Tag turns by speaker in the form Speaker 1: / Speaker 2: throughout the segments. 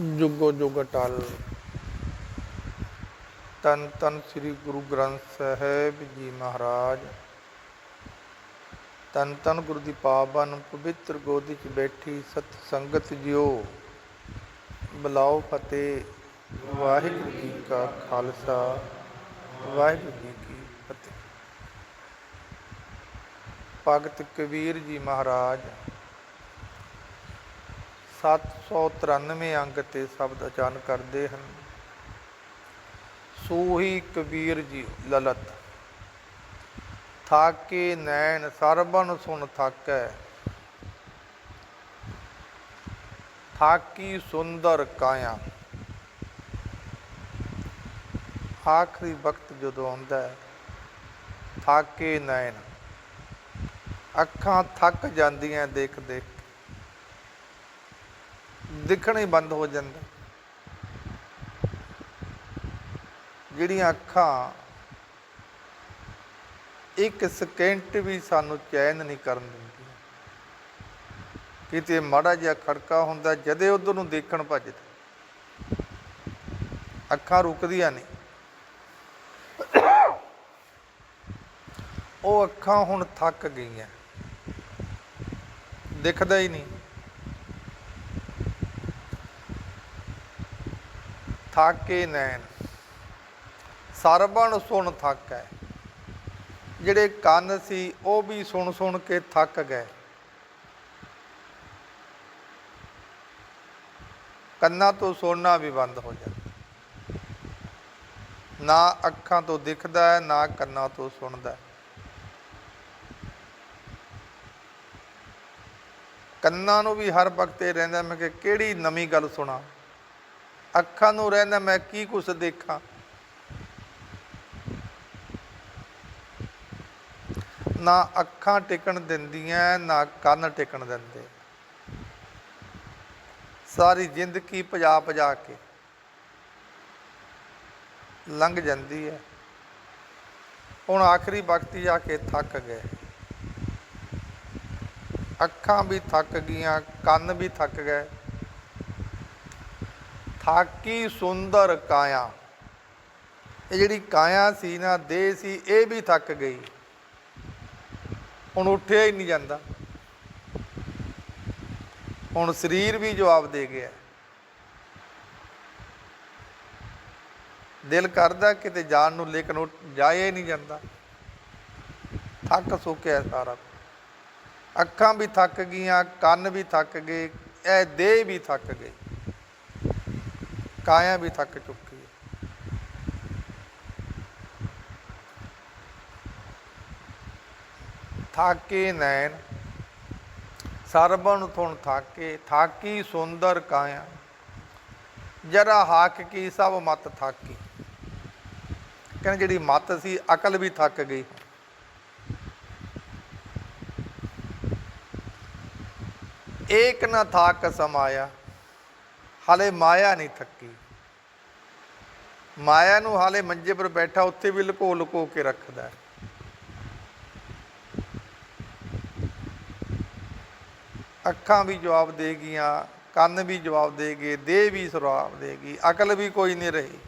Speaker 1: ਜੁਗੋ ਜੁਗ ਅਟਲ ਤਨ ਤਨ ਸ੍ਰੀ ਗੁਰੂ ਗ੍ਰੰਥ ਸਾਹਿਬ ਜੀ ਮਹਾਰਾਜ। ਤਨ ਤਨ ਗੁਰੂ ਦੀ ਪਾਵਨ ਪਵਿੱਤਰ ਗੋਦੀ 'ਚ ਬੈਠੀ ਸਤ ਸੰਗਤ ਜਿਓ। ਬਲਾਓ ਫਤਿਹ। ਵਾਹਿਗੁਰੂ ਜੀ ਕਾ ਖਾਲਸਾ। ਵਾਹਿਗੁਰੂ ਜੀ ਕੀ ਫਤਿਹ। ਭਗਤ ਕਬੀਰ ਜੀ ਮਹਾਰਾਜ 793 ਅੰਗ ਤੇ ਸ਼ਬਦ ਅਚਾਨ ਕਰਦੇ ਹਨ। ਸੂਹੀ ਕਬੀਰ ਜੀ ਲਲਤ, ਥਾਕੇ ਨੈਣ ਸਰਬਨ ਸੁਨ ਥਾਕੈ। ਥਾਕੀ ਸੁੰਦਰ ਕਾਇਆ, ਆਖਰੀ ਵਕਤ ਜਦੋਂ ਆਉਂਦਾ ਹੈ, ਥਾਕੇ ਨੈਣ, ਅੱਖਾਂ ਥੱਕ ਜਾਂਦੀਆਂ ਦੇਖ ਦੇਖ। ਦਿਖਣਾ ਹੀ ਬੰਦ ਹੋ ਜਾਂਦਾ। ਜਿਹੜੀਆਂ ਅੱਖਾਂ ਇੱਕ ਸਕਿੰਟ ਵੀ ਸਾਨੂੰ ਚੈਨ ਨਹੀਂ ਕਰਨ ਦਿੰਦੀਆਂ। ਕਿਤੇ ਮਾੜਾ ਜਿਹਾ ਖੜਕਾ ਹੁੰਦਾ, ਜਦੇ ਉਧਰ ਨੂੰ ਦੇਖਣ ਭੱਜਦੇ। ਅੱਖਾਂ ਰੁਕਦੀਆਂ ਨਹੀਂ। ਉਹ ਅੱਖਾਂ ਹੁਣ ਥੱਕ ਗਈਆਂ। ਦਿਖਦਾ ਹੀ ਨਹੀਂ। ਥਾਕੇ ਨੈਣ, ਸਰਬਣ ਸੁਣ ਥੱਕ। ਹੈ ਜਿਹੜੇ ਕੰਨ ਸੀ, ਉਹ ਵੀ ਸੁਣ ਸੁਣ ਕੇ ਥੱਕ ਗਏ। ਕੰਨਾਂ ਤੋਂ ਸੁਣਨਾ ਵੀ ਬੰਦ ਹੋ ਜਾਂਦਾ। ਨਾ ਅੱਖਾਂ ਤੋਂ ਦਿਖਦਾ ਹੈ ਨਾ ਕੰਨਾਂ ਤੋਂ ਸੁਣਦਾ। ਕੰਨਾਂ ਨੂੰ ਵੀ ਹਰ ਵਕਤ ਇਹ ਰਹਿੰਦਾ, ਮੈਂ ਕਿ ਕਿਹੜੀ ਨਵੀਂ ਗੱਲ ਸੁਣਾ? ਅੱਖਾਂ ਨੂੰ ਰਹਿੰਦਾ, ਮੈਂ ਕੀ ਕੁਛ ਦੇਖਾਂ? ਨਾ ਅੱਖਾਂ ਟਿਕਣ ਦਿੰਦੀਆਂ, ਨਾ ਕੰਨ ਟਿਕਣ ਦਿੰਦੇ। ਸਾਰੀ ਜ਼ਿੰਦਗੀ ਪਜਾ ਪਜਾ ਕੇ ਲੰਘ ਜਾਂਦੀ ਹੈ। ਹੁਣ ਆਖਰੀ ਵਕਤ ਜਾ ਕੇ ਥੱਕ ਗਏ। ਅੱਖਾਂ ਵੀ ਥੱਕ ਗਈਆਂ, ਕੰਨ ਵੀ ਥੱਕ ਗਏ। ਥਾਕੀ ਸੁੰਦਰ ਕਾਇਆ। ਇਹ ਜਿਹੜੀ ਕਾਇਆ ਸੀ ਨਾ, ਦੇਹ ਸੀ, ਇਹ ਵੀ ਥੱਕ ਗਈ। ਹੁਣ ਉੱਠਿਆ ਹੀ ਨਹੀਂ ਜਾਂਦਾ। ਹੁਣ ਸਰੀਰ ਵੀ ਜਵਾਬ ਦੇ ਗਿਆ। ਦਿਲ ਕਰਦਾ ਕਿਤੇ ਜਾਣ ਨੂੰ, ਲੇਕਿਨ ਉਹ ਹੀ ਨਹੀਂ ਜਾਂਦਾ। ਥੱਕ ਸੁੱਕਿਆ ਸਾਰਾ। ਅੱਖਾਂ ਵੀ ਥੱਕ ਗਈਆਂ, ਕੰਨ ਵੀ ਥੱਕ ਗਏ, ਇਹ ਦੇਹ ਵੀ ਥੱਕ ਗਈ ਕਾਇਆ ਵੀ ਥੱਕ ਚੁੱਕੀ ਹੈ। ਥਾਕੇ ਨੈਣ ਸਰਬਨ ਥੁਣ ਥਾਕੇ, ਥਾਕੀ ਸੁੰਦਰ ਕਾਇਆ। ਜਰਾ ਹਾਕ ਕੀ ਸਭ ਮਤ ਥਾਕੀ। ਕਹਿੰਦੇ ਜਿਹੜੀ ਮਤ ਸੀ, ਅਕਲ ਵੀ ਥੱਕ ਗਈ। ਏਕ ਨਾ ਥਾਕ ਸਮਾਇਆ ਹਾਲੇ ਮਾਇਆ ਨਹੀਂ ਥੱਕੀ। ਮਾਇਆ ਨੂੰ ਹਾਲੇ ਮੰਜੇ ਪਰ ਬੈਠਾ ਉੱਥੇ ਵੀ ਲੁਕੋ ਲੁਕੋ ਕੇ ਰੱਖਦਾ। ਹੈ ਅੱਖਾਂ ਵੀ ਜਵਾਬ ਦੇ ਗਈਆਂ, ਕੰਨ ਵੀ ਜਵਾਬ ਦੇ ਗਏ, ਦੇਹ ਵੀ ਜਵਾਬ ਦੇਗੀ ਅਕਲ ਵੀ ਕੋਈ ਨਹੀਂ ਰਹੀ।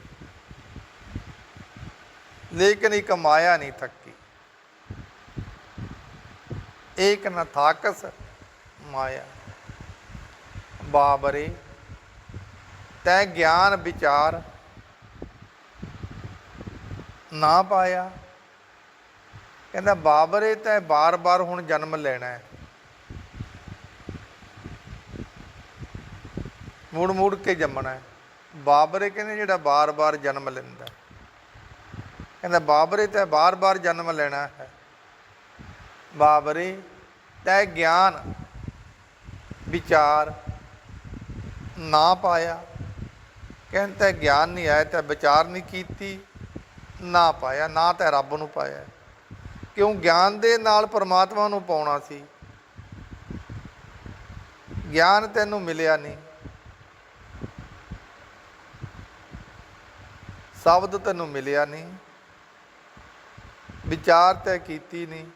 Speaker 1: ਲੇਕਿਨ ਇੱਕ ਮਾਇਆ ਨਹੀਂ ਥੱਕੀ। ਏਕ ਨ ਥਾਕਸ, ਮਾਇਆ। ਬਾਬਰੇ ਤੈ ਗਿਆਨ ਵਿਚਾਰ ਨਾ ਪਾਇਆ। ਕਹਿੰਦਾ, ਬਾਬਰੇ ਤੈ ਬਾਰ-ਬਾਰ ਹੁਣ ਜਨਮ ਲੈਣਾ ਹੈ। ਮੁੜ ਮੁੜ ਕੇ ਜੰਮਣਾ ਹੈ। ਬਾਬਰੇ ਕਹਿੰਦੇ, ਜਿਹੜਾ ਬਾਰ-ਬਾਰ ਜਨਮ ਲੈਂਦਾ ਕਹਿੰਦਾ, ਬਾਬਰੇ ਤੈ ਬਾਰ-ਬਾਰ ਜਨਮ ਲੈਣਾ ਹੈ। ਬਾਬਰੇ ਤੈ ਗਿਆਨ ਵਿਚਾਰ ਨਾ ਪਾਇਆ। ਕਹਿੰਦਾ ਗਿਆਨ ਨਹੀਂ ਆਇਆ, ਤਾਂ ਵਿਚਾਰ ਨਹੀਂ ਕੀਤੀ, ਨਾ ਪਾਇਆ, ਨਾ ਤਾਂ ਰੱਬ ਨੂੰ ਪਾਇਆ। ਕਿਉਂ ਗਿਆਨ ਦੇ ਨਾਲ ਪਰਮਾਤਮਾ ਨੂੰ ਪਾਉਣਾ ਸੀ? ਗਿਆਨ ਤੈਨੂੰ ਮਿਲਿਆ ਨਹੀਂ। ਸ਼ਬਦ ਤੈਨੂੰ ਮਿਲਿਆ ਨਹੀਂ। ਵਿਚਾਰ ਤੈ ਕੀਤੀ ਨਹੀਂ।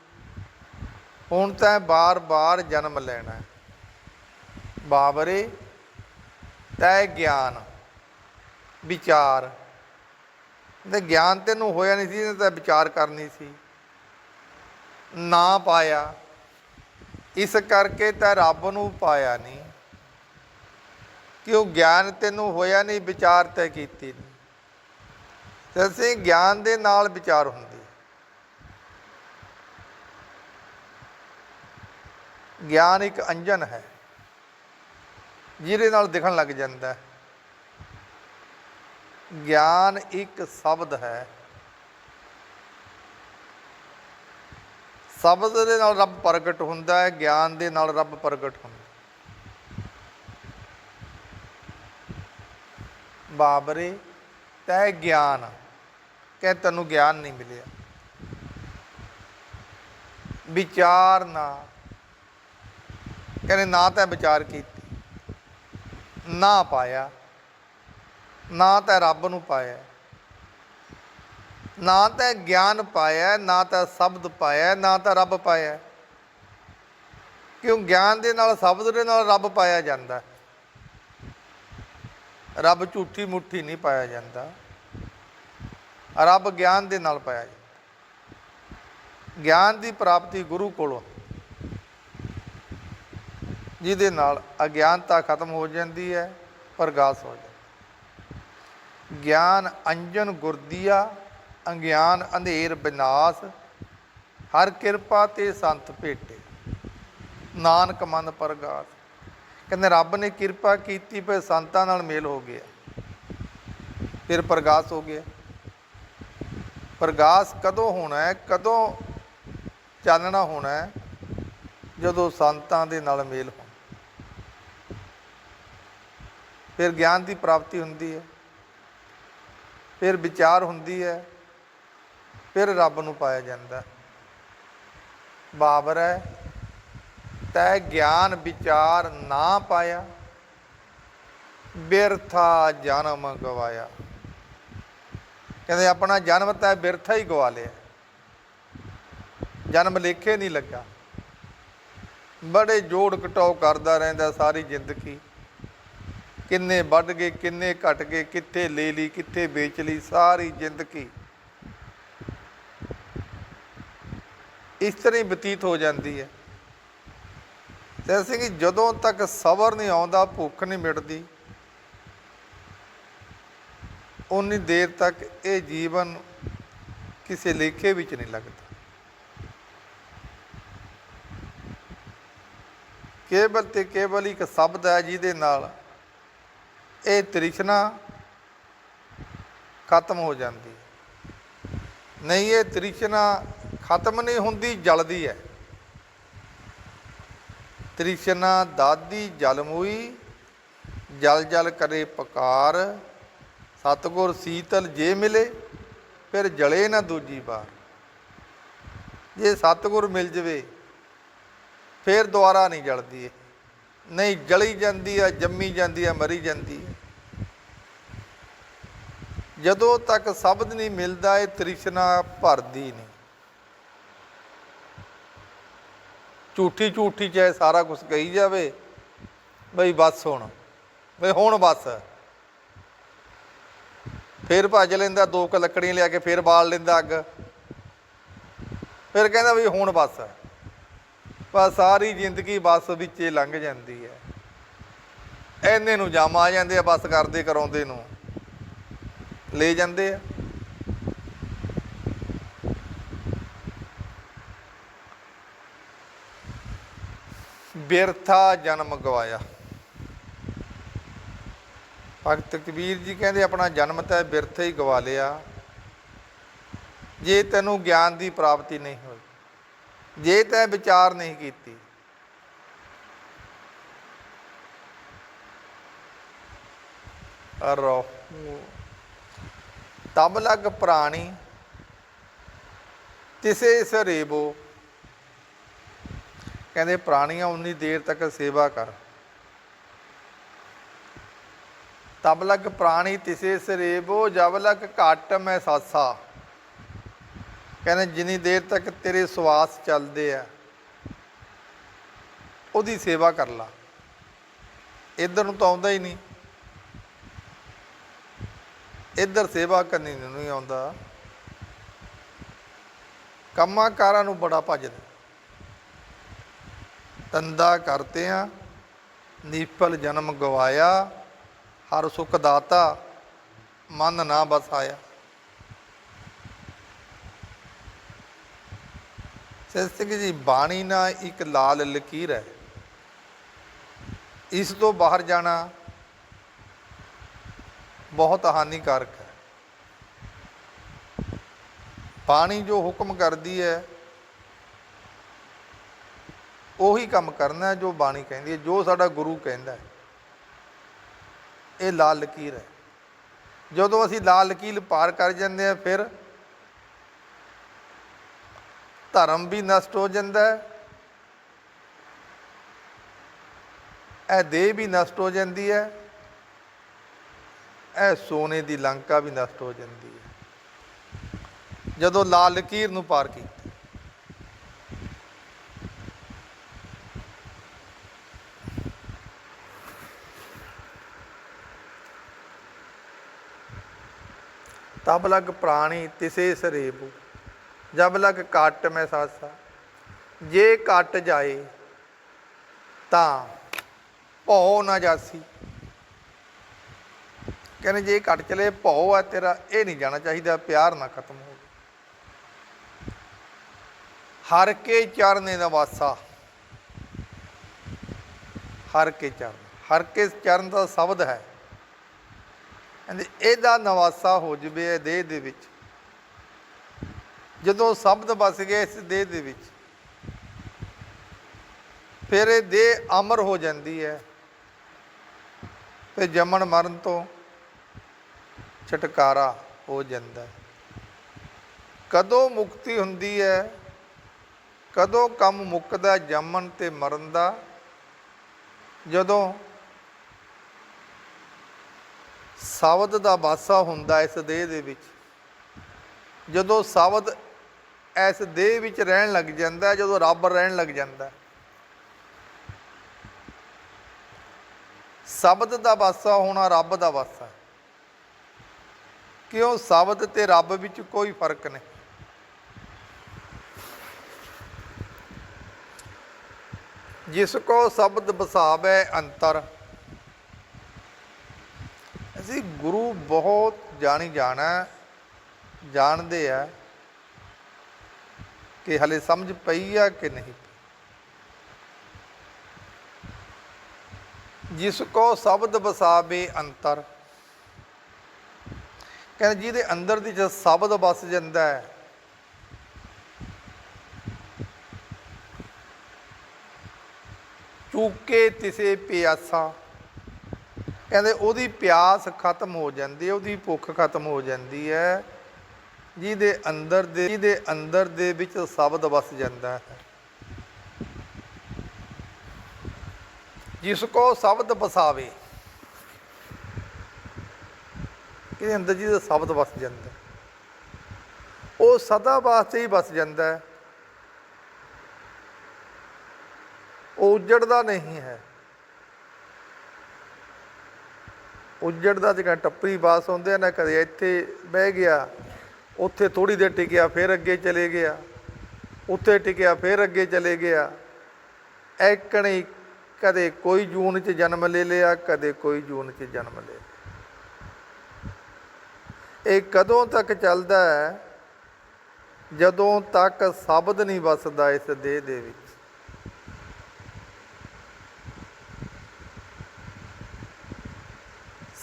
Speaker 1: ਹੁਣ ਤੈਂ ਬਾਰ-ਬਾਰ ਜਨਮ ਲੈਣਾ ਹੈ। ਬਾਬਰੇ, ਤੈ ਗਿਆਨ। ਵਿਚਾਰ। ਤੇ ਗਿਆਨ ਤੈਨੂੰ ਹੋਇਆ ਨਹੀਂ ਸੀ ਤਾਂ ਵਿਚਾਰ ਕਰਨੀ ਸੀ। ਨਾ ਪਾਇਆ। ਇਸ ਕਰਕੇ ਤਾਂ ਰੱਬ ਨੂੰ ਪਾਇਆ ਨਹੀਂ। ਕਿ ਉਹ ਗਿਆਨ ਤੈਨੂੰ ਹੋਇਆ ਨਹੀਂ, ਵਿਚਾਰ ਤੈ ਕੀਤੀ ਨਹੀਂ। ਤੇ ਗਿਆਨ ਦੇ ਨਾਲ ਵਿਚਾਰ ਹੁੰਦੀ। ਗਿਆਨ ਇੱਕ ਅੰਜਨ ਹੈ, ਜਿਹਦੇ ਨਾਲ ਦਿਖਣ ਲੱਗ ਜਾਂਦਾ। ਹੈ ਗਿਆਨ ਇੱਕ ਸ਼ਬਦ ਹੈ। ਸ਼ਬਦ ਦੇ ਨਾਲ ਰੱਬ ਪ੍ਰਗਟ ਹੁੰਦਾ ਹੈ, ਗਿਆਨ ਦੇ ਨਾਲ ਰੱਬ ਪ੍ਰਗਟ ਹੁੰਦਾ ਬਾਬਰੇ, ਤੈ ਗਿਆਨ ਕਿ ਤੈਨੂੰ ਗਿਆਨ ਨਹੀਂ ਮਿਲਿਆ। ਵਿਚਾਰ ਨਾ। ਕਹਿੰਦੇ ਨਾ ਤਾਂ ਵਿਚਾਰ ਕੀਤੀ, ਨਾ ਪਾਇਆ। ਨਾ ਤਾਂ ਰੱਬ ਨੂੰ ਪਾਇਆ। ਨਾ ਤਾਂ ਗਿਆਨ ਪਾਇਆ, ਨਾ ਤਾਂ ਸ਼ਬਦ ਪਾਇਆ, ਨਾ ਤਾਂ ਰੱਬ ਪਾਇਆ। ਕਿਉਂ ਗਿਆਨ ਦੇ ਨਾਲ, ਸ਼ਬਦ ਦੇ ਨਾਲ ਰੱਬ ਪਾਇਆ ਜਾਂਦਾ। ਰੱਬ ਝੂਠੀ ਮੁੱਠੀ ਨਹੀਂ ਪਾਇਆ ਜਾਂਦਾ। ਰੱਬ ਗਿਆਨ ਦੇ ਨਾਲ ਪਾਇਆ ਜਾਂਦਾ। ਗਿਆਨ ਦੀ ਪ੍ਰਾਪਤੀ ਗੁਰੂ ਕੋਲੋਂ। ਜਿਹਦੇ ਨਾਲ ਅਗਿਆਨਤਾ ਖਤਮ ਹੋ ਜਾਂਦੀ ਹੈ, ਪ੍ਰਗਾਸ ਹੋ ਜਾਂਦਾ ਗਿਆਨ ਅੰਜਨ ਗੁਰਦੀਆ, ਅਗਿਆਨ ਅੰਧੇਰ ਬਿਨਾਸ਼, ਹਰ ਕਿਰਪਾ ਤੇ ਸੰਤ ਭੇਟੇ। ਨਾਨਕ ਮਨ ਪ੍ਰਗਾਸ। ਕਹਿੰਦੇ, ਰੱਬ ਨੇ ਕਿਰਪਾ ਕੀਤੀ ਪਰ ਸੰਤਾਂ ਨਾਲ ਮੇਲ ਹੋ ਗਿਆ। ਫਿਰ ਪ੍ਰਗਾਸ ਹੋ ਗਿਆ। ਪ੍ਰਗਾਸ ਕਦੋਂ ਹੋਣਾ ਹੈ? ਕਦੋਂ ਚਾਨਣਾ ਹੋਣਾ ਹੈ? ਜਦੋਂ ਸੰਤਾਂ ਦੇ ਨਾਲ ਮੇਲ ਹੋ ਫਿਰ ਗਿਆਨ ਦੀ ਪ੍ਰਾਪਤੀ ਹੁੰਦੀ ਹੈ। ਫਿਰ ਵਿਚਾਰ ਹੁੰਦੀ ਹੈ, ਫਿਰ ਰੱਬ ਨੂੰ ਪਾਇਆ ਜਾਂਦਾ। ਬਾਬਰ ਹੈ, ਤੈ ਗਿਆਨ ਵਿਚਾਰ ਨਾ ਪਾਇਆ, ਬਿਰਥਾ ਜਨਮ ਗਵਾਇਆ। ਕਹਿੰਦੇ ਆਪਣਾ ਜਨਮ ਤਾਂ ਬਿਰਥਾ ਹੀ ਗਵਾ ਲਿਆ। ਜਨਮ ਲੇਖੇ ਨਹੀਂ ਲੱਗਾ। ਬੜੇ ਜੋੜ ਘਟਾਓ ਕਰਦਾ ਰਹਿੰਦਾ ਸਾਰੀ ਜ਼ਿੰਦਗੀ। ਕਿੰਨੇ ਵੱਢ ਗਏ, ਕਿੰਨੇ ਘਟ ਗਏ, ਕਿੱਥੇ ਲੈ ਲਈ, ਕਿੱਥੇ ਵੇਚ ਲਈ, ਸਾਰੀ ਜ਼ਿੰਦਗੀ ਇਸ ਤਰ੍ਹਾਂ ਹੀ ਬਤੀਤ ਹੋ ਜਾਂਦੀ ਹੈ। ਤੇ ਅਸੀਂ ਕਿ ਜਦੋਂ ਤੱਕ ਸਬਰ ਨਹੀਂ ਆਉਂਦਾ, ਭੁੱਖ ਨਹੀਂ ਮਿਟਦੀ ਉਨੀ ਦੇਰ ਤੱਕ ਇਹ ਜੀਵਨ ਕਿਸੇ ਲੇਖੇ ਵਿੱਚ ਨਹੀਂ ਲੱਗਦਾ। ਕੇਵਲ ਤੇ ਕੇਵਲ ਇੱਕ ਸ਼ਬਦ ਹੈ ਜਿਹਦੇ ਨਾਲ ਇਹ ਤ੍ਰਿਸ਼ਨਾ ਖਤਮ ਹੋ ਜਾਂਦੀ ਨਹੀਂ, ਇਹ ਤ੍ਰਿਸ਼ਨਾ ਖਤਮ ਨਹੀਂ ਹੁੰਦੀ, ਜਲਦੀ ਹੈ। ਤ੍ਰਿਸ਼ਨਾ ਦਾਦੀ ਜਲਮੂਈ, ਜਲ ਜਲ ਕਰੇ ਪਕਾਰ, ਸਤਗੁਰ ਸੀਤਲ ਜੇ ਮਿਲੇ, ਫਿਰ ਜਲੇ ਨਾ ਦੂਜੀ ਵਾਰ। ਜੇ ਸਤਗੁਰ ਮਿਲ ਜਵੇ, ਫਿਰ ਦੁਬਾਰਾ ਨਹੀਂ ਜਲਦੀ ਇਹ। ਨਹੀਂ ਜਲੀ ਜਾਂਦੀ ਆ, ਜੰਮੀ ਜਾਂਦੀ ਆ, ਮਰੀ ਜਾਂਦੀ। ਜਦੋਂ ਤੱਕ ਸ਼ਬਦ ਨਹੀਂ ਮਿਲਦਾ, ਇਹ ਤ੍ਰਿਸ਼ਨਾ ਭਰਦੀ ਨਹੀਂ। ਝੂਠੀ ਝੂਠੀ ਚਾਹੇ ਸਾਰਾ ਕੁਝ ਕਹੀ ਜਾਵੇ, ਬਈ ਬਸ ਹੁਣ, ਬਈ ਹੁਣ ਬਸ। ਫਿਰ ਭੱਜ ਲੈਂਦਾ, ਦੋ ਕ ਲੱਕੜੀਆਂ ਲਿਆ ਕੇ ਫਿਰ ਬਾਲ ਲੈਂਦਾ ਅੱਗ। ਫਿਰ ਕਹਿੰਦਾ ਵੀ ਹੁਣ ਬਸ। ਪਰ ਸਾਰੀ ਜ਼ਿੰਦਗੀ ਬਸ ਵਿੱਚੇ ਲੰਘ ਜਾਂਦੀ ਹੈ। ਐਨੇ ਨੂੰ ਜਮ ਆ ਜਾਂਦੇ ਆ ਬੱਸ ਕਰਦੇ ਕਰਾਉਂਦੇ ਨੂੰ। ਲੈ ਜਾਂਦੇ ਆ। ਬਿਰਥਾ ਜਨਮ ਗਵਾਇਆ। ਭਗਤ ਕਬੀਰ ਜੀ ਕਹਿੰਦੇ, ਆਪਣਾ ਜਨਮ ਤਾਂ ਬਿਰਥਾ ਹੀ ਗਵਾ ਲਿਆ। ਜੇ ਤੈਨੂੰ ਗਿਆਨ ਦੀ ਪ੍ਰਾਪਤੀ ਨਹੀਂ ਹੋਈ ਜੇ ਤੈ ਵਿਚਾਰ ਨਹੀਂ ਕੀਤੀ। ਰੋ ਤਬ ਲਗ ਪ੍ਰਾਣੀ, ਤਿਸੇ ਸਰੇਬੋ ਕਹਿੰਦੇ, ਪ੍ਰਾਣੀਆਂ, ਉਨੀ ਦੇਰ ਤੱਕ ਸੇਵਾ ਕਰ। ਤਬ ਲਗ ਪ੍ਰਾਣੀ, ਤਿਸੇ ਸਰੇਬੋ ਜਬ ਲਗ ਘਟ ਮੈਂ ਸਾਸਾ। ਕਹਿੰਦੇ ਜਿੰਨੀ ਦੇਰ ਤੱਕ ਤੇਰੇ ਸਵਾਸ ਚੱਲਦੇ ਆ, ਉਹਦੀ ਸੇਵਾ ਕਰ ਲਾ। ਇੱਧਰ ਨੂੰ ਤਾਂ ਆਉਂਦਾ ਹੀ ਨਹੀਂ। ਇੱਧਰ ਸੇਵਾ ਕਰਨੀ ਨੂੰ ਨਹੀਂ ਆਉਂਦਾ। ਕੰਮਾਂ ਕਾਰਾਂ ਨੂੰ ਬੜਾ ਭੱਜਦਾ। ਤੰਦਾ ਕਰਤੇ ਆ ਨੀਪਲ ਜਨਮ ਗਵਾਇਆ, ਹਰ ਸੁਖ ਦਾਤਾ, ਮਨ ਨਾ ਬਸਾਇਆ। ਸੈਂਸ ਸਿੰਘ ਜੀ, ਬਾਣੀ ਨਾ ਇੱਕ ਲਾਲ ਲਕੀਰ ਹੈ। ਇਸ ਤੋਂ ਬਾਹਰ ਜਾਣਾ ਬਹੁਤ ਹਾਨੀਕਾਰਕ ਹੈ। ਬਾਣੀ ਜੋ ਹੁਕਮ ਕਰਦੀ ਹੈ, ਉਹੀ ਕੰਮ ਕਰਨਾ ਜੋ ਬਾਣੀ ਕਹਿੰਦੀ ਹੈ, ਜੋ ਸਾਡਾ ਗੁਰੂ ਕਹਿੰਦਾ ਹੈ। ਇਹ ਲਾਲ ਲਕੀਰ ਹੈ। ਜਦੋਂ ਅਸੀਂ ਲਾਲ ਲਕੀਰ ਪਾਰ ਕਰ ਜਾਂਦੇ ਹਾਂ, ਫਿਰ ਧਰਮ ਵੀ ਨਸ਼ਟ ਹੋ ਜਾਂਦਾ ਹੈ। ਇਹ ਦੇਹ ਵੀ ਨਸ਼ਟ ਹੋ ਜਾਂਦੀ ਹੈ। ਇਹ ਸੋਨੇ ਦੀ ਲੰਕਾ ਵੀ ਨਸ਼ਟ ਹੋ ਜਾਂਦੀ ਹੈ। ਜਦੋਂ ਲਾਲ ਲਕੀਰ ਨੂੰ ਪਾਰ ਕੀਤਾ। ਤਬ ਲਗ ਪ੍ਰਾਣੀ ਤਿਸੇ ਸਰੇਬੂ। ਜਬ ਲਗ ਕੱਟ ਮੈਂ ਸਾਸਾ, ਜੇ ਕੱਟ ਜਾਏ ਤਾਂ ਭਉ ਨਾ ਜਾਸੀ। ਕਹਿੰਦੇ ਜੇ ਕੱਟ ਚਲੇ ਭਉ ਆ ਤੇਰਾ, ਇਹ ਨਹੀਂ ਜਾਣਾ ਚਾਹੀਦਾ, ਪਿਆਰ ਨਾ ਖਤਮ ਹੋਵੇ ਹਰ ਕੇ ਚਰਨੇ ਨਵਾਸਾ ਹਰ ਕੇ ਚਰਨ, ਹਰ ਕੇ ਚਰਨ ਦਾ ਸ਼ਬਦ ਹੈ। ਕਹਿੰਦੇ ਇਹਦਾ ਨਵਾਸਾ ਹੋ ਜਵੇ ਦੇਹ ਦੇ ਵਿੱਚ। ਜਦੋਂ ਸ਼ਬਦ ਵਸ ਗਏ ਇਸ ਦੇਹ ਦੇ ਵਿੱਚ, ਫਿਰ ਇਹ ਦੇਹ ਅਮਰ ਹੋ ਜਾਂਦੀ ਹੈ। ਤੇ ਜੰਮਣ ਮਰਨ ਤੋਂ ਛਟਕਾਰਾ ਹੋ ਜਾਂਦਾ ਕਦੋਂ ਮੁਕਤੀ ਹੁੰਦੀ ਹੈ, ਕਦੋਂ ਕੰਮ ਮੁੱਕਦਾ ਜੰਮਣ ਤੇ ਮਰਨ ਦਾ, ਜਦੋਂ ਸ਼ਬਦ ਦਾ ਵਾਸਾ ਹੁੰਦਾ ਇਸ ਦੇਹ ਦੇ ਵਿੱਚ, ਜਦੋਂ ਸ਼ਬਦ ਇਸ ਦੇਹ ਵਿੱਚ ਰਹਿਣ ਲੱਗ ਜਾਂਦਾ ਜਦੋਂ ਰੱਬ ਰਹਿਣ ਲੱਗ ਜਾਂਦਾ ਸ਼ਬਦ ਦਾ ਵਾਸਾ ਹੋਣਾ ਰੱਬ ਦਾ ਵਾਸਾ ਕਿਉਂ ਸ਼ਬਦ ਤੇ ਰੱਬ ਵਿੱਚ ਕੋਈ ਫ਼ਰਕ ਨਹੀਂ? ਜਿਸ ਕੋ ਸ਼ਬਦ ਬਸਾਵੇ ਅੰਤਰ। ਅਸੀਂ ਗੁਰੂ ਬਹੁਤ ਜਾਣੀ ਜਾਣਾ ਜਾਣਦੇ ਆ ਕਿ ਹਲੇ ਸਮਝ ਪਈ ਆ ਕਿ ਨਹੀਂ। ਜਿਸ ਕੋ ਸ਼ਬਦ ਬਸਾਵੇ ਅੰਤਰ। ਕਹਿੰਦੇ ਜਿਹਦੇ ਅੰਦਰ ਦੀ ਜਦ ਸ਼ਬਦ ਵਸ ਜਾਂਦਾ ਹੈ, ਚੂਕੇ ਤਿਸੇ ਪਿਆਸਾ। ਕਹਿੰਦੇ ਉਹਦੀ ਪਿਆਸ ਖਤਮ ਹੋ ਜਾਂਦੀ ਹੈ, ਉਹਦੀ ਭੁੱਖ ਖਤਮ ਹੋ ਜਾਂਦੀ ਹੈ। ਜਿਹਦੇ ਅੰਦਰ ਦੇ ਜਿਹਦੇ ਅੰਦਰ ਦੇ ਵਿੱਚ ਸ਼ਬਦ ਵਸ ਜਾਂਦਾ ਹੈ। ਜਿਸ ਕੋ ਸ਼ਬਦ ਬਸਾਵੇ ਇਹਦੇ ਅੰਦਰ ਜਿਹਦਾ ਸ਼ਬਦ ਵਸ ਜਾਂਦਾ ਉਹ ਸਦਾ ਵਾਸਤੇ ਹੀ ਵਸ ਜਾਂਦਾ ਹੈ। ਉਹ ਉਜੜਦਾ ਨਹੀਂ ਹੈ। ਉਜੜਦਾ ਜਿਹੜਾ ਟੱਪਰੀ ਬਾਸ ਹੁੰਦੇ ਆ ਨਾ, ਕਦੇ ਇੱਥੇ ਬਹਿ ਗਿਆ ਉੱਥੇ ਥੋੜੀ ਦੇਰ ਟਿਕਿਆ, ਫਿਰ ਅੱਗੇ ਚਲੇ ਗਿਆ। ਉੱਥੇ ਟਿਕਿਆ, ਫਿਰ ਅੱਗੇ ਚਲੇ ਗਿਆ। ਐਕਣੀ ਕਦੇ ਕੋਈ ਜੂਨ ਚ ਜਨਮ ਲੈ ਲਿਆ, ਕਦੇ ਕੋਈ ਜੂਨ ਚ ਜਨਮ ਲੈ ਲਿਆ। ਇਹ ਕਦੋਂ ਤੱਕ ਚੱਲਦਾ ਹੈ? ਜਦੋਂ ਤੱਕ ਸ਼ਬਦ ਨਹੀਂ ਵਸਦਾ ਇਸ ਦੇਹ ਦੇ ਵਿੱਚ।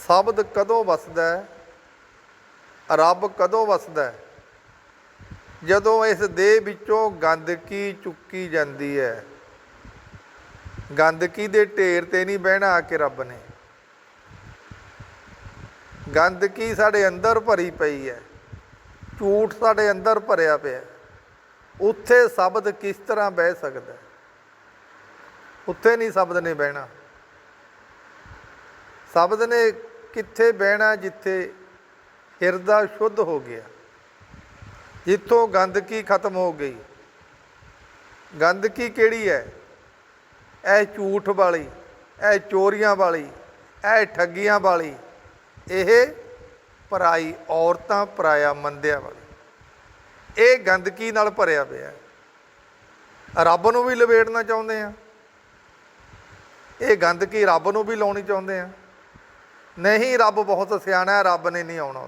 Speaker 1: ਸ਼ਬਦ ਕਦੋਂ ਵਸਦਾ ਹੈ? ਰੱਬ ਕਦੋਂ ਵਸਦਾ ਜਦੋਂ ਇਸ ਦੇਹ ਵਿੱਚੋਂ ਗੰਦਗੀ ਚੁੱਕੀ ਜਾਂਦੀ ਹੈ। ਗੰਦਗੀ ਦੇ ਢੇਰ ਤੇ ਨਹੀਂ ਬਹਿਣਾ ਆ ਕੇ ਰੱਬ ਨੇ। ਗੰਦਗੀ ਸਾਡੇ ਅੰਦਰ ਭਰੀ ਪਈ ਹੈ। ਝੂਠ ਸਾਡੇ ਅੰਦਰ ਭਰਿਆ ਪਿਆ ਉੱਥੇ ਸ਼ਬਦ ਕਿਸ ਤਰ੍ਹਾਂ ਬਹਿ ਸਕਦਾ ਉੱਥੇ ਨਹੀਂ ਸ਼ਬਦ ਨੇ ਬਹਿਣਾ। ਸ਼ਬਦ ਨੇ ਕਿੱਥੇ ਬਹਿਣਾ ਜਿੱਥੇ ਹਿਰਦਾ ਸ਼ੁੱਧ ਹੋ ਗਿਆ। ਜਿੱਥੋਂ ਗੰਦਗੀ ਖਤਮ ਹੋ ਗਈ। ਗੰਦਗੀ ਕਿਹੜੀ ਹੈ? ਇਹ ਝੂਠ ਵਾਲੀ, ਇਹ ਚੋਰੀਆਂ ਵਾਲੀ, ਇਹ ਠੱਗੀਆਂ ਵਾਲੀ, ਇਹ ਪਰਾਈ ਔਰਤਾਂ, ਪਰਾਇਆ ਮੰਦਿਆ ਵਾਲੀ। ਇਹ ਗੰਦਗੀ ਨਾਲ ਭਰਿਆ ਪਿਆ। ਰੱਬ ਨੂੰ ਵੀ ਲਵੇੜਨਾ ਚਾਹੁੰਦੇ ਆ। ਇਹ ਗੰਦਗੀ ਰੱਬ ਨੂੰ ਵੀ ਲਾਉਣੀ ਚਾਹੁੰਦੇ ਆ। ਨਹੀਂ, ਰੱਬ ਬਹੁਤ ਸਿਆਣਾ ਹੈ, ਰੱਬ ਨੇ ਨਹੀਂ ਆਉਣਾ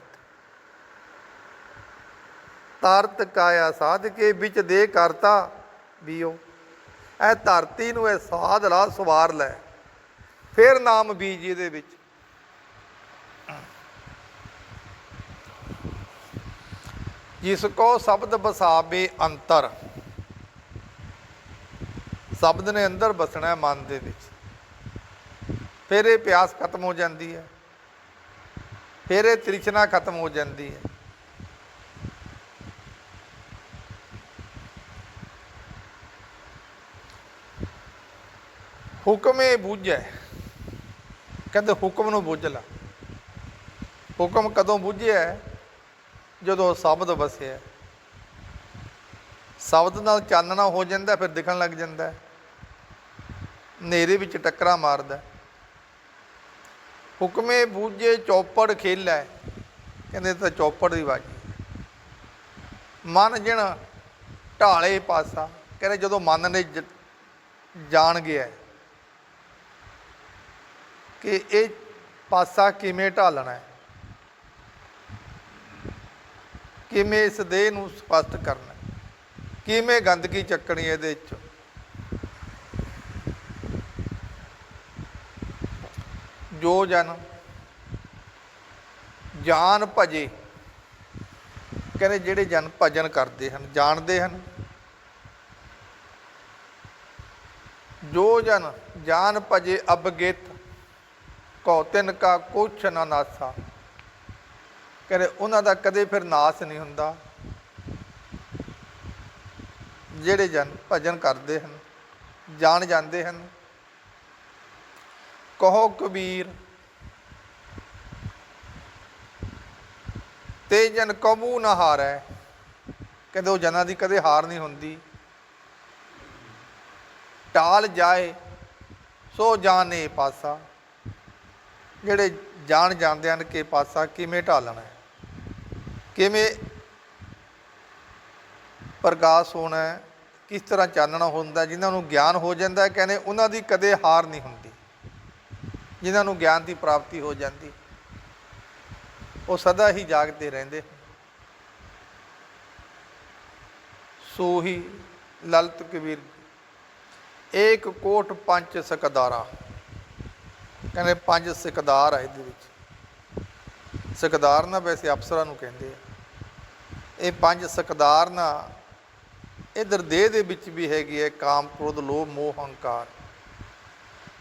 Speaker 1: ਤਰਤ ਕਾਇਆ ਸਾਧ ਕੇ ਵਿੱਚ ਦੇ ਕਰਤਾ। ਬੀਓ, ਇਹ ਧਰਤੀ ਨੂੰ ਇਹ ਸਾਧ ਲਾ, ਸਵਾਰ ਲੈ। ਫਿਰ ਨਾਮ ਬੀਜ ਇਹਦੇ ਵਿੱਚ। ਜਿਸ ਕੋ ਸ਼ਬਦ ਬਸਾਵੇ ਅੰਤਰ। ਸ਼ਬਦ ਨੇ ਅੰਦਰ ਬਸਣਾ ਮਨ ਦੇ ਵਿੱਚ। ਫਿਰ ਇਹ ਪਿਆਸ ਖਤਮ ਹੋ ਜਾਂਦੀ ਹੈ। ਫਿਰ ਇਹ ਤ੍ਰਿਸ਼ਨਾ ਖਤਮ ਹੋ ਜਾਂਦੀ ਹੈ। ਹੁਕਮੇ ਬੁੱਝੈ। ਕਹਿੰਦੇ ਹੁਕਮ ਨੂੰ ਬੁੱਝ ਲੈ। ਹੁਕਮ ਕਦੋਂ ਬੁੱਝਿਆ? ਜਦੋਂ ਸ਼ਬਦ ਵਸਿਆ। ਸ਼ਬਦ ਨਾਲ ਚਾਨਣਾ ਹੋ ਜਾਂਦਾ, ਫਿਰ ਦਿਖਣ ਲੱਗ ਜਾਂਦਾ। ਹਨੇਰੇ ਵਿੱਚ ਟੱਕਰਾ ਮਾਰਦਾ। ਹੁਕਮੇ ਬੂਝੇ, ਚੌਪੜ ਖੇਲੈ। ਕਹਿੰਦੇ ਤਾਂ ਚੌਪੜ ਦੀ ਬਾਜੀ ਮਨ ਜਿਣ ਢਾਲੇ ਪਾਸਾ। ਕਹਿੰਦੇ ਜਦੋਂ ਮਨ ਨੇ ਜ- ਜਾਣ ਗਿਆ। ਕਿ ਇਹ ਪਾਸਾ ਕਿਵੇਂ ਢਾਲਣਾ ਹੈ? ਕਿਵੇਂ ਇਸ ਦੇਹ ਨੂੰ ਸਪਸ਼ਟ ਕਰਨਾ ਕਿਵੇਂ ਗੰਦਗੀ ਚੱਕਣੀ ਇਹਦੇ ਵਿੱਚ? ਜੋ ਜਨ ਜਾਨ ਭਜੇ, ਕਹਿੰਦੇ ਜਿਹੜੇ ਜਨ ਭਜਨ ਕਰਦੇ ਹਨ, ਜਾਣਦੇ ਹਨ। ਜੋ ਜਨ ਜਾਨ ਭਜੇ ਅਬਗਿਤ ਕੋ ਤਿਨ ਕਾ ਕੁਛ ਨਾ ਨਾਸਾ। ਕਹਿੰਦੇ ਉਹਨਾਂ ਦਾ ਕਦੇ ਫਿਰ ਨਾਸ ਨਹੀਂ ਹੁੰਦਾ। ਜਿਹੜੇ ਜਨ ਭਜਨ ਕਰਦੇ ਹਨ, ਜਾਣ ਜਾਂਦੇ ਹਨ। ਕਹੋ ਕਬੀਰ, ਤੇ ਜਨ ਕਬੂ ਨਾ ਹਾਰੈ। ਕਹਿੰਦੇ ਉਹ ਜਨਾਂ ਦੀ ਕਦੇ ਹਾਰ ਨਹੀਂ ਹੁੰਦੀ। ਟਾਲ ਜਾਏ, ਸੋ ਜਾਣੇ ਪਾਸਾ। ਜਿਹੜੇ ਜਾਣ ਜਾਂਦੇ ਹਨ ਕਿ ਪਾਸਾ ਕਿਵੇਂ ਢਾਲਣਾ ਹੈ? ਕਿਵੇਂ ਪ੍ਰਕਾਸ਼ ਹੋਣਾ ਹੈ? ਕਿਸ ਤਰ੍ਹਾਂ ਚਾਨਣਾ ਹੁੰਦਾ ਹੈ, ਜਿਨ੍ਹਾਂ ਨੂੰ ਗਿਆਨ ਹੋ ਜਾਂਦਾ ਹੈ ਕਹਿੰਦੇ ਉਹਨਾਂ ਦੀ ਕਦੇ ਹਾਰ ਨਹੀਂ ਹੁੰਦੀ। ਜਿਨ੍ਹਾਂ ਨੂੰ ਗਿਆਨ ਦੀ ਪ੍ਰਾਪਤੀ ਹੋ ਜਾਂਦੀ। ਉਹ ਸਦਾ ਹੀ ਜਾਗਦੇ ਰਹਿੰਦੇ ਸੋਹੀ ਲਲਤ ਕਬੀਰ ਏਕ ਕੋਟ ਪੰਜ ਸਕਦਾਰਾ। ਕਹਿੰਦੇ ਪੰਜ ਸਿਕਦਾਰ ਆ ਇਹਦੇ ਵਿੱਚ। ਸਿਕਦਾਰ ਨਾ ਵੈਸੇ ਅਫਸਰਾਂ ਨੂੰ ਕਹਿੰਦੇ ਆ। ਇਹ ਪੰਜ ਸਿਕਦਾਰ ਨਾ ਇਧਰ ਦੇਹ ਦੇ ਵਿੱਚ ਵੀ ਹੈਗੀ ਹੈ ਕਾਮ, ਕ੍ਰੋਧ, ਲੋਭ, ਮੋਹ, ਹੰਕਾਰ।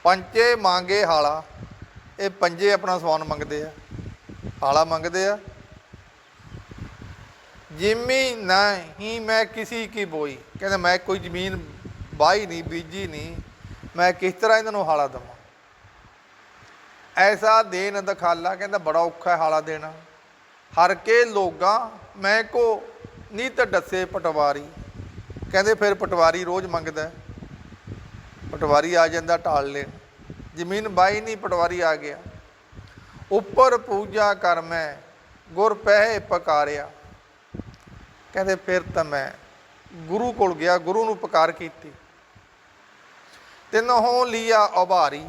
Speaker 1: ਪੰਜੇ ਮੰਗੇ ਹਾਲਾ, ਇਹ ਪੰਜੇ ਆਪਣਾ ਸਵਾਨ ਮੰਗਦੇ ਆ। ਹਾਲਾ ਮੰਗਦੇ ਆ। ਜਿਮੀ ਨਹੀਂ, ਮੈਂ ਕਿਸੇ ਕੀ ਬੋਈ। ਕਹਿੰਦੇ ਮੈਂ ਕੋਈ ਜ਼ਮੀਨ ਬਾਈ ਨਹੀਂ, ਬੀਜੀ ਨਹੀਂ। ਮੈਂ ਕਿਸ ਤਰ੍ਹਾਂ ਇਹਨਾਂ ਨੂੰ ਹਾਲਾ ਦਵਾਂ? ਐਸਾ ਦੇਨ ਦਖਾਲਾ, ਕਹਿੰਦਾ ਬੜਾ ਔਖਾ ਹਾਲਾ ਦੇਣਾ। ਹਰ ਕੇ ਲੋਗਾ, ਮੈਂ ਕੋ ਨੀਤ ਡੱਸੇ ਪਟਵਾਰੀ। ਕਹਿੰਦੇ ਫਿਰ ਪਟਵਾਰੀ ਰੋਜ਼ ਮੰਗਦਾ ਪਟਵਾਰੀ ਆ ਜਾਂਦਾ ਢਾਲ ਲੈਣ। ਜ਼ਮੀਨ ਬਾਈ ਨਹੀਂ, ਪਟਵਾਰੀ ਆ ਗਿਆ। ਉੱਪਰ ਪੂਜਾ ਕਰ ਮੈਂ, ਗੁਰ ਪਹਿ ਪਕਾਰਿਆ। ਕਹਿੰਦੇ ਫਿਰ ਤਾਂ ਮੈਂ ਗੁਰੂ ਕੋਲ ਗਿਆ, ਗੁਰੂ ਨੂੰ ਪੁਕਾਰ ਕੀਤੀ। ਤਿੰਨ ਹੋ ਲਿਆ ਉਭਾਰੀ।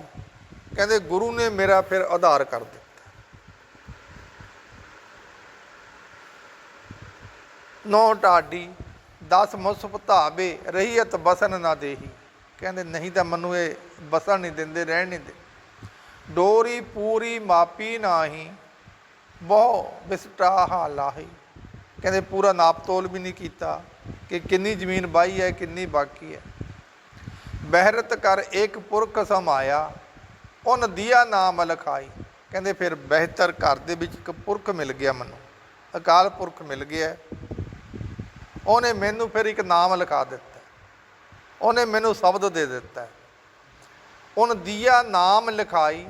Speaker 1: ਕਹਿੰਦੇ ਗੁਰੂ ਨੇ ਮੇਰਾ ਫਿਰ ਆਧਾਰ ਕਰ ਦਿੱਤਾ। ਨੌ ਢਾਡੀ 10 ਮੁਸਫ ਧਾਵੇ ਰਹੀਅਤ ਬਸਨ ਨਾ ਦੇਹੀ। ਕਹਿੰਦੇ ਨਹੀਂ ਤਾਂ ਮੈਨੂੰ ਇਹ ਬਸਣ ਨਹੀਂ ਦਿੰਦੇ, ਰਹਿਣ ਨਹੀਂ ਦੇ ਡੋਰੀ ਪੂਰੀ ਮਾਪੀ ਨਾਹੀ, ਬਹੁ ਬਿਸਟਾ ਲਾਹੀ। ਕਹਿੰਦੇ ਪੂਰਾ ਨਾਪ ਤੋਲ ਵੀ ਨਹੀਂ ਕੀਤਾ ਕਿ ਕਿੰਨੀ ਜ਼ਮੀਨ ਬਾਈ ਹੈ, ਕਿੰਨੀ ਬਾਕੀ ਹੈ। ਬਹਿਰਤ ਕਰ ਇੱਕ ਪੁਰਖ ਸਮਾਇਆ ਉਹਨ ਦਿਆ ਨਾਮ ਲਖਾਈ ਕਹਿੰਦੇ ਫਿਰ ਬਿਹਤਰ ਘਰ ਦੇ ਵਿੱਚ ਇੱਕ ਪੁਰਖ ਮਿਲ ਗਿਆ ਮੈਨੂੰ। ਅਕਾਲ ਪੁਰਖ ਮਿਲ ਗਿਆ। ਉਹਨੇ ਮੈਨੂੰ ਫਿਰ ਇੱਕ ਨਾਮ ਲਿਖਾ ਦਿੱਤਾ। ਉਹਨੇ ਮੈਨੂੰ ਸ਼ਬਦ ਦੇ ਦਿੱਤਾ। ਉਹਨ ਦਿਆ ਨਾਮ ਲਿਖਾਈ।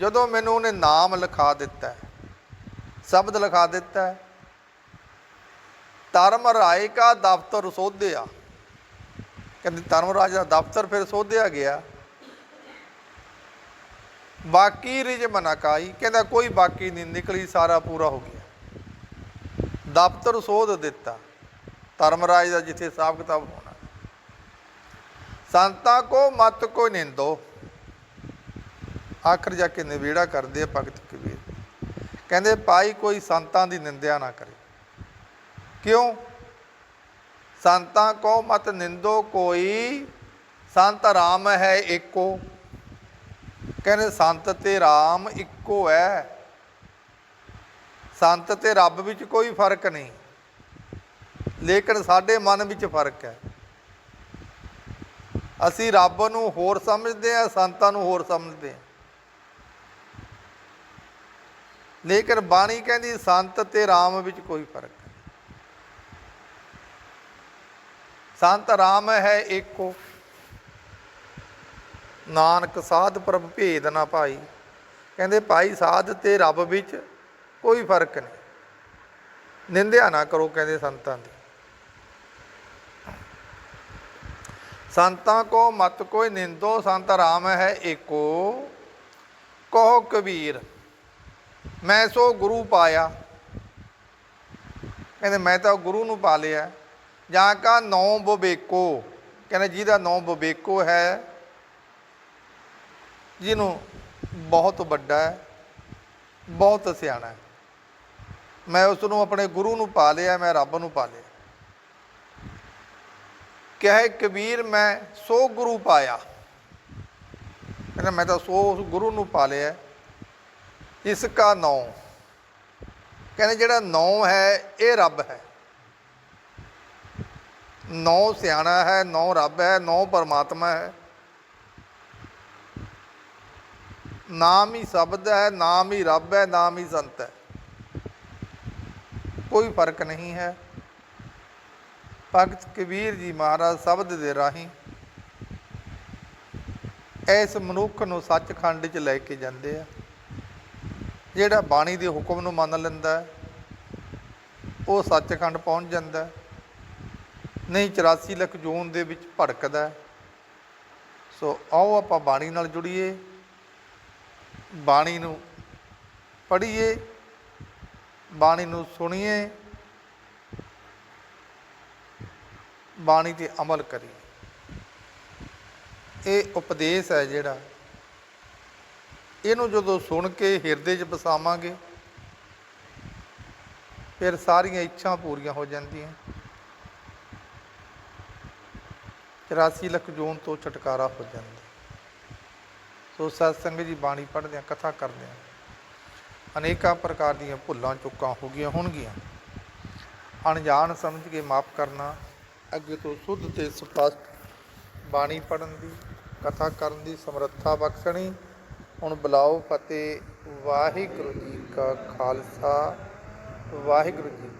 Speaker 1: ਜਦੋਂ ਮੈਨੂੰ ਉਹਨੇ ਨਾਮ ਲਿਖਾ ਦਿੱਤਾ, ਸ਼ਬਦ ਲਿਖਾ ਦਿੱਤਾ, ਧਰਮ ਰਾਏ ਕਾ ਦਫ਼ਤਰ ਸੋਧਿਆ। ਕਹਿੰਦੇ ਧਰਮਰਾਜ ਦਾ ਦਫ਼ਤਰ ਫਿਰ ਸੋਧਿਆ ਗਿਆ। ਬਾਕੀ ਰਿਜ ਮਨਕਾਈ, ਕਹਿੰਦਾ ਕੋਈ ਬਾਕੀ ਨਹੀਂ, ਨਿਕਲੀ ਸਾਰਾ ਪੂਰਾ ਹੋ ਗਿਆ। ਦਫ਼ਤਰ ਸੋਧ ਦਿੱਤਾ, ਧਰਮਰਾਜ ਦਾ ਜਿੱਥੇ ਹਿਸਾਬ ਕਿਤਾਬ ਹੋਣਾ। ਸੰਤਾਂ ਕੋ ਮਤ ਕੋ ਨਿੰਦੋ। ਆਖਰ ਜਾ ਕੇ ਨਿਬੇੜਾ ਕਰਦੇ ਆ ਭਗਤ ਕਬੀਰ। ਕਹਿੰਦੇ, ਭਾਈ ਕੋਈ ਸੰਤਾਂ ਦੀ ਨਿੰਦਿਆ ਨਾ ਕਰੇ। ਕਿਉਂ? ਸੰਤਾਂ ਕੋ ਮਤ ਨਿੰਦੋ, ਕੋਈ ਸੰਤ ਰਾਮ ਹੈ ਏਕੋ। ਕਹਿੰਦੇ ਸੰਤ ਤੇ ਰਾਮ ਇੱਕੋ ਹੈ ਸੰਤ ਤੇ ਰੱਬ ਵਿੱਚ ਕੋਈ ਫ਼ਰਕ ਨਹੀਂ। ਲੇਕਿਨ ਸਾਡੇ ਮਨ ਵਿੱਚ ਫ਼ਰਕ ਹੈ ਅਸੀਂ ਰੱਬ ਨੂੰ ਹੋਰ ਸਮਝਦੇ ਹਾਂ ਸੰਤਾਂ ਨੂੰ ਹੋਰ ਸਮਝਦੇ ਹਾਂ ਲੇਕਿਨ ਬਾਣੀ ਕਹਿੰਦੀ ਸੰਤ ਤੇ ਰਾਮ ਵਿੱਚ ਕੋਈ ਫ਼ਰਕ ਨਹੀਂ। ਸੰਤ ਰਾਮ ਹੈ ਇੱਕੋ। ਨਾਨਕ ਸਾਧ ਪ੍ਰਭ ਭੇਦ ਨਾ ਭਾਈ ਕਹਿੰਦੇ, ਭਾਈ, ਸਾਧ ਤੇ ਰੱਬ ਵਿੱਚ ਕੋਈ ਫ਼ਰਕ ਨਹੀਂ। ਨਿੰਦਿਆ ਨਾ ਕਰੋ, ਕਹਿੰਦੇ ਸੰਤਾਂ ਦੀ। ਸੰਤਾਂ ਕੋ ਮਤ ਕੋਈ ਨਿੰਦੋ, ਸੰਤ ਰਾਮ ਹੈ ਏਕੋ। ਕਹੋ ਕਬੀਰ, ਮੈਂ ਸੋ ਗੁਰੂ ਪਾਇਆ। ਕਹਿੰਦੇ, ਮੈਂ ਤਾਂ ਗੁਰੂ ਨੂੰ ਪਾ ਲਿਆ। ਜਾਂ ਕਾ ਨੌ ਬਵੇਕੋ। ਕਹਿੰਦੇ, ਜਿਹਦਾ ਨੌ ਬਵੇਕੋ ਹੈ ਜਿਹਨੂੰ ਬਹੁਤ ਵੱਡਾ ਹੈ, ਬਹੁਤ ਸਿਆਣਾ ਹੈ। ਮੈਂ ਉਸ ਨੂੰ ਆਪਣੇ ਗੁਰੂ ਨੂੰ ਪਾ ਲਿਆ, ਮੈਂ ਰੱਬ ਨੂੰ ਪਾ ਲਿਆ। ਕਹੇ ਕਬੀਰ, ਮੈਂ ਸੋ ਗੁਰੂ ਪਾਇਆ। ਕਹਿੰਦਾ, ਮੈਂ ਤਾਂ ਸੋ ਉਸ ਗੁਰੂ ਨੂੰ ਪਾ ਲਿਆ ਇਸ ਕਾ ਨੌ। ਕਹਿੰਦੇ, ਜਿਹੜਾ ਨੌ ਹੈ, ਇਹ ਰੱਬ ਹੈ। ਨੌ ਸਿਆਣਾ ਹੈ, ਨੌ ਰੱਬ ਹੈ, ਨੌ ਪਰਮਾਤਮਾ ਹੈ। ਨਾਮ ਹੀ ਸ਼ਬਦ ਹੈ ਨਾਮ ਹੀ ਰੱਬ ਹੈ ਨਾਮ ਹੀ ਸੰਤ ਹੈ। ਕੋਈ ਫ਼ਰਕ ਨਹੀਂ ਹੈ। ਭਗਤ ਕਬੀਰ ਜੀ ਮਹਾਰਾਜ ਸ਼ਬਦ ਦੇ ਰਾਹੀਂ ਇਸ ਮਨੁੱਖ ਨੂੰ ਸੱਚਖੰਡ 'ਚ ਲੈ ਕੇ ਜਾਂਦੇ ਆ। ਜਿਹੜਾ ਬਾਣੀ ਦੇ ਹੁਕਮ ਨੂੰ ਮੰਨ ਲੈਂਦਾ ਹੈ, ਉਹ ਸੱਚਖੰਡ ਪਹੁੰਚ ਜਾਂਦਾ ਨਹੀਂ 84 ਲੱਖ ਜੂਨ ਦੇ ਵਿੱਚ ਭੜਕਦਾ ਸੋ ਆਓ ਆਪਾਂ ਬਾਣੀ ਨਾਲ ਜੁੜੀਏ। ਬਾਣੀ ਨੂੰ ਪੜ੍ਹੀਏ, ਬਾਣੀ ਨੂੰ ਸੁਣੀਏ, ਬਾਣੀ ਤੇ ਅਮਲ ਕਰੀਏ। ਇਹ ਉਪਦੇਸ਼ ਹੈ ਜਿਹੜਾ, ਇਹਨੂੰ ਜਦੋਂ ਸੁਣ ਕੇ ਹਿਰਦੇ 'ਚ ਵਸਾਵਾਂਗੇ, ਫਿਰ ਸਾਰੀਆਂ ਇੱਛਾਂ ਪੂਰੀਆਂ ਹੋ ਜਾਂਦੀਆਂ। 84 ਲੱਖ ਜੂਨ ਤੋਂ ਛੁਟਕਾਰਾ ਹੋ ਜਾਂਦਾ। ਸੋ ਸਤਸੰਗ ਜੀ ਬਾਣੀ ਪੜ੍ਹਦੇ ਆ ਕਥਾ ਕਰਦੇ ਆ ਅਨੇਕਾਂ ਪ੍ਰਕਾਰ ਦੀਆਂ ਭੁੱਲਾਂ ਚੁੱਕਾਂ ਹੋ ਗਈਆਂ ਹੋਣਗੀਆਂ। ਅਣਜਾਣ ਸਮਝ ਕੇ ਮਾਫ ਕਰਨਾ, ਅੱਗੇ ਤੋਂ ਸੁੱਧ ਤੇ ਸਪਸ਼ਟ ਬਾਣੀ ਪੜਨ ਦੀ, ਕਥਾ ਕਰਨ ਦੀ, ਸਮਰੱਥਾ ਬਖਸ਼ਣੀ, ਹੁਣ ਬੁਲਾਓ ਫਤਿਹ। ਵਾਹਿਗੁਰੂ ਜੀ ਕਾ ਖਾਲਸਾ, ਵਾਹਿਗੁਰੂ ਜੀ